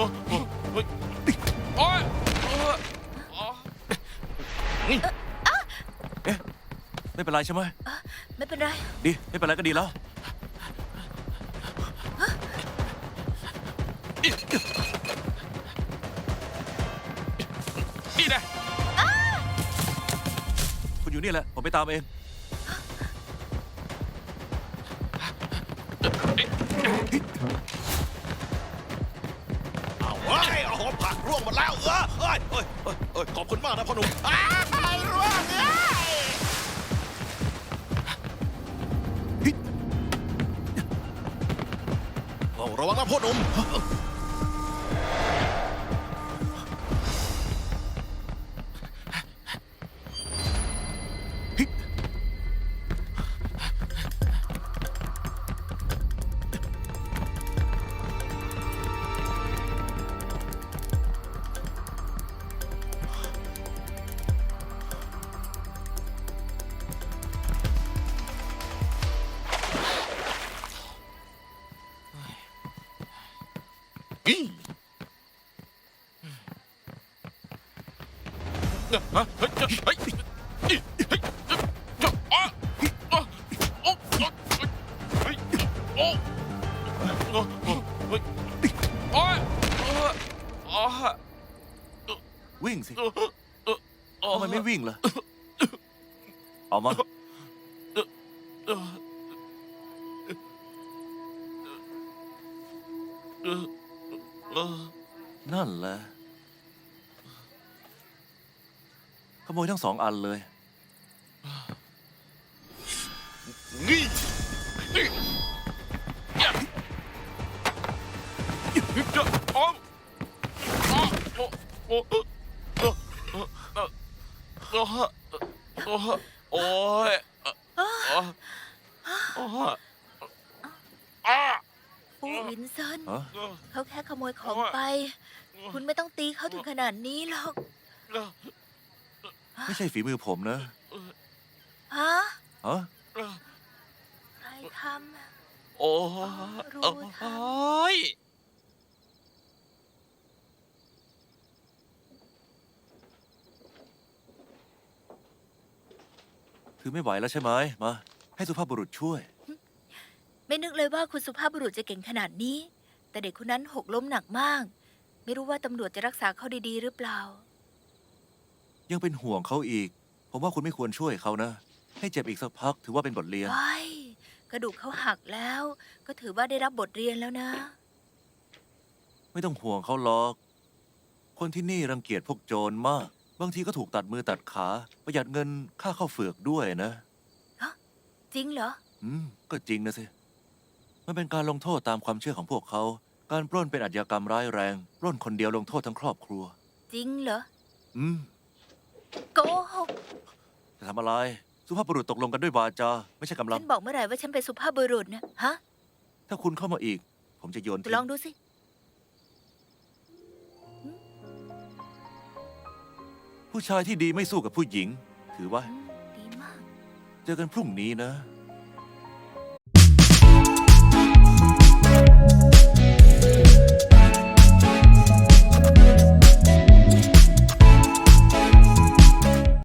โอ๊ยไม่เป็นไรใช่ไหมไม่เป็นไร ดี ไม่เป็นไรก็ดีแล้ว นี่นะคุณอยู่นี่แหละ ผมไปตามเอง งหมดแล้วเออเอ้ยเอ้ยเอ้ยเอ้ยขอบคุณมากนะพ่อหนุ่มอ้าวร่วงเอ้ยโอ้ระวังนะพ่อหนุ่ม อีฮะเฮ้ยเฮ้ยเฮ้ยเฮ้ยเฮ้ยเจ้าอ๋ออ๋อโอ้เฮ้ยโอ้โอ้เฮ้ยโอ้ยอ๋อวิ่งสิอ๋อทำไมไม่วิ่งล่ะเอามา นั่นแหละขโมยทั้งสองอันเลย นี่จะอ๋ออ๋อโอ้โอ้โอ้โอ้โอ้โอ้ยโอ้โอ้อ่า ปูวินเซนฮะ เขาแค่ขโมยของไป คุณไม่ต้องตีเขาถึงขนาดนี้หรอกไม่ใช่ฝีมือผมนะฮะฮะใครทำโอ้รู้โอ้ทันยถือไม่ไหวแล้วใช่ไหมมา ให้สุภาพบุรุษช่วย ไม่นึกเลยว่าคุณสุภาพบุรุษจะเก่งขนาดนี้ แต่เด็กคนนั้นหกล้มหนักมาก ไม่รู้ว่าตำรวจจะรักษาเขาดีๆ หรือเปล่า ยังเป็นห่วงเขาอีก ผมว่าคุณไม่ควรช่วยเขานะ ให้เจ็บอีกสักพักถือว่าเป็นบทเรียน ว้ายกระดูกเขาหักแล้ว ก็ถือว่าได้รับบทเรียนแล้วนะ ไม่ต้องห่วงเขาหรอก คนที่นี่รังเกียจพวกโจรมาก บางทีก็ถูกตัดมือตัดขา ประหยัดเงินค่าเข้าเฝือกด้วยนะ จริงเหรอ อืม ก็จริงนะสิ มันเป็นการลงโทษตามความเชื่อของพวกเขา การปล้นเป็นอาชญากรรมร้ายแรงปล้นคนเดียวลงโทษทั้งครอบครัว จริงเหรออืม โกหกจะทำอะไร สุภาพบุรุษตกลงกันด้วยวาจา ไม่ใช่กำลัฉัง นบอกเมื่อไหร่ว่าฉันเป็นสุภาพบุรุษนะฮะถ้าคุณเข้ามาอีก ผมจะโยนทิ้ลองงดูสิ ผู้ชายที่ดีไม่สู้กับผู้หญิง ถือไว้อืมดีมาก เจอกันพรุ่งนี้นะอ